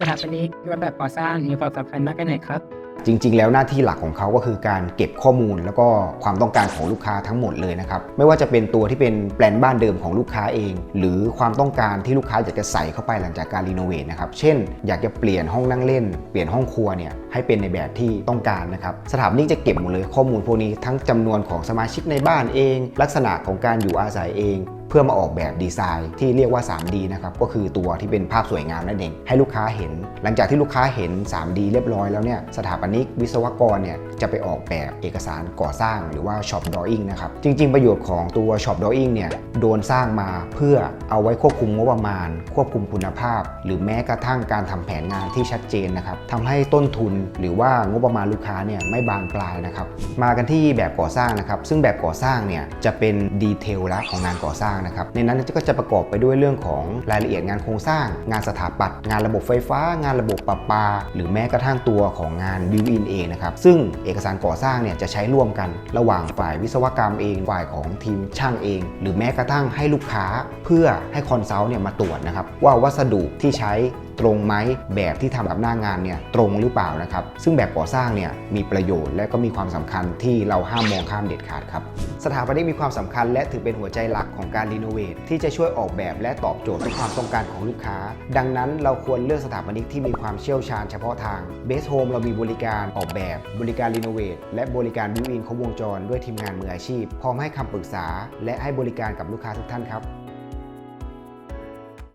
สถาปนิกรูปแบบก่อสร้างมีความสำคัญมากแค่ไหนครับ จริง ๆ แล้วหน้าที่หลักของเขาก็คือการเก็บข้อมูล แล้วก็ความต้องการของลูกค้าทั้งหมดเลยนะครับ ไม่ว่าจะเป็นตัวที่เป็นแปลนบ้านเดิมของลูกค้าเอง หรือความต้องการที่ลูกค้าอยากจะใส่เข้าไปหลังจากการรีโนเวทนะครับ เช่น อยากจะเปลี่ยนห้องนั่งเล่น เปลี่ยนห้องครัวเนี่ยให้เป็นในแบบที่ต้องการนะครับ สถาปนิกจะเก็บหมดเลยข้อมูลพวกนี้ทั้งจำนวนของสมาชิกในบ้านเอง ลักษณะของการอยู่อาศัยเอง พื่อมาออกแบบดีไซน์ที่เรียกว่า 3D นะครับก็คือตัวที่เป็นภาพสวยงามนั่นเองให้ลูกค้าเห็น หลังจากที่ลูกค้าเห็น 3D เรียบร้อยแล้วเนี่ยสถาปนิกวิศวกรเนี่ยจะไปออกแบบเอกสารก่อสร้างหรือว่า shop drawing นะครับจริง ๆ ประโยชน์ของตัว shop drawing เนี่ยโดนสร้างมาเพื่อเอาไว้ควบคุมงบประมาณ ควบคุมคุณภาพ หรือแม้กระทั่งการทำแผนงานที่ชัดเจนนะครับทำให้ต้นทุนหรือว่างบประมาณลูกค้าเนี่ยไม่บานปลายนะครับมากันที่แบบก่อสร้างนะครับซึ่งแบบก่อสร้างเนี่ยจะเป็นดีเทลละของงานก่อสร้างนะครับในนั้นก็จะประกอบไปด้วยเรื่องของรายละเอียดงานโครงสร้าง งานสถาปัตย์งานระบบไฟฟ้า งานระบบประปา หรือแม้กระทั่งตัวของงานบิวอินเองนะครับซึ่งเอกสารก่อสร้างเนี่ยจะใช้ร่วมกัน ระหว่างฝ่ายวิศวกรรมเองฝ่ายของทีมช่างเอง หรือแม้กระทั่งให้ลูกค้า เพื่อให้คอนซัลท์เนี่ยมาตรวจนะครับว่าวัสดุที่ใช้ ตรงไหมแบบที่ทำกับหน้างานเนี่ยตรงหรือเปล่านะครับซึ่งแบบก่อสร้างเนี่ยมีประโยชน์ และก็มีความสำคัญที่เราห้ามมองข้ามเด็ดขาดครับสถาปนิกมีความสำคัญ และถือเป็นหัวใจหลักของการรีโนเวทที่จะช่วยออกแบบและตอบโจทย์ทุกความต้องการของลูกค้า ดังนั้นเราควรเลือกสถาปนิกที่มีความเชี่ยวชาญเฉพาะทาง Base Home เรามีบริการออกแบบ บริการรีโนเวทและบริการบิวอินครบวงจรด้วยทีมงานมืออาชีพ พร้อมให้คำปรึกษา และให้บริการกับลูกค้าทุกท่านครับ